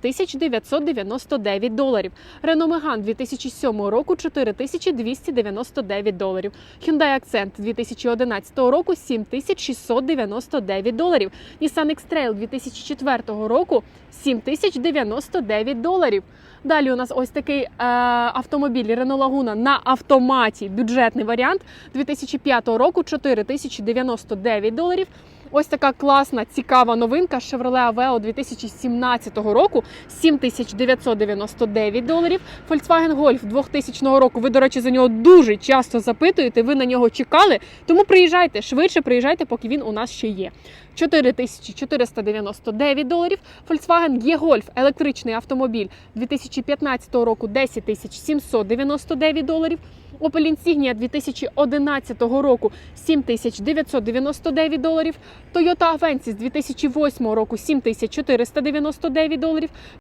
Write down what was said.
1999 доларів. Renault Megane 2007 року 4299 доларів. Hyundai Accent 2011 року 7699 доларів. Nissan X-Trail 2004 року 7099 доларів. Далі у нас ось такий е, автомобіль Renault Laguna на автоматі, бюджетний варіант 2005 року 4099 доларів. Ось така класна, цікава новинка Chevrolet Aveo 2017 року 7999 доларів. Volkswagen Golf 2000 року. Ви, до речі, за нього дуже часто запитуєте. Ви на нього чекали. Тому приїжджайте швидше, приїжджайте, поки він у нас ще є. 4499 доларів. Volkswagen E-Golf електричний автомобіль 2015 року 10799 доларів. Opel Insignia 2011 року 7999 доларів. Toyota Avensis 2008 року 7499 доларів.